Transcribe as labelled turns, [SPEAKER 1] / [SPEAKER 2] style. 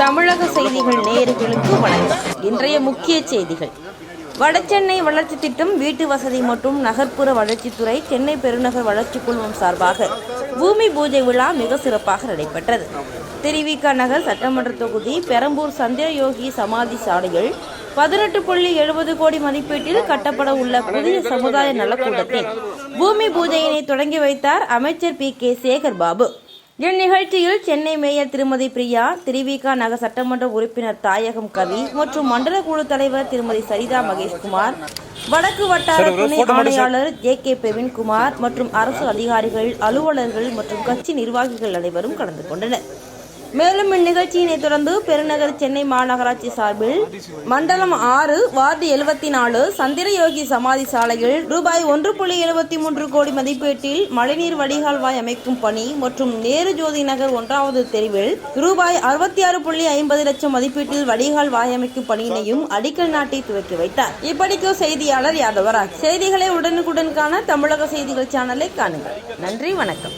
[SPEAKER 1] தமிழக செய்திகள் நேயர்களுக்கு வணக்கம். இன்றைய முக்கிய செய்திகள். வடசென்னை வளர்ச்சி திட்டம் வீட்டு வசதி மற்றும் நகர்ப்புற வளர்ச்சித்துறை சென்னை பெருநகர் வளர்ச்சி குழுமம் சார்பாக பூமி பூஜை விழா மிக சிறப்பாக நடைபெற்றது. திருவிக நகர் சட்டமன்ற தொகுதி பெரம்பூர் சந்திரயோகி சமாதி சாலையில் பதினெட்டு புள்ளி எழுபது கோடி மதிப்பீட்டில் கட்டப்பட உள்ள புதிய சமுதாய நலக்கூடத்தில் பூமி பூஜையினை தொடங்கி வைத்தார் அமைச்சர் பி கே சேகர் பாபு இந்நிகழ்ச்சியில் சென்னை மேயர் திருமதி பிரியா திருவிக நகர் சட்டமன்ற உறுப்பினர் தாயகம் கவி மற்றும் மண்டல குழு தலைவர் திருமதி சரிதா மகேஷ்குமார் வடக்கு வட்டார துணை ஆணையாளர் ஜே கே பிரவீன்குமார் மற்றும் அரசு அதிகாரிகள் அலுவலர்கள் மற்றும் கட்சி நிர்வாகிகள் அனைவரும் கலந்து கொண்டனர். மேலும் இந்நிகழ்ச்சியினை தொடர்ந்து பெருநகர் சென்னை மாநகராட்சி சார்பில் மண்டலம் ஆறு வார்டு எழுபத்தி நாலு சந்திரயோகி சமாதி சாலையில் ரூபாய் ஒன்று புள்ளி எழுபத்தி மூன்று கோடி மதிப்பீட்டில் மழைநீர் வடிகால்வாய் அமைக்கும் பணி மற்றும் நேரு ஜோதி நகர் ஒன்றாவது தெருவில் ரூபாய் அறுபத்தி ஆறு புள்ளி ஐம்பது லட்சம் மதிப்பீட்டில் வடிகால் வாய் அமைக்கும் பணியினையும் அடிக்கல் நாட்டி துவக்கி வைத்தார். இப்படிக்கு செய்தியாளர் யாதவராஜ். செய்திகளை உடனுக்குடன் காண தமிழக செய்திகள் சேனலை காணுங்கள். நன்றி வணக்கம்.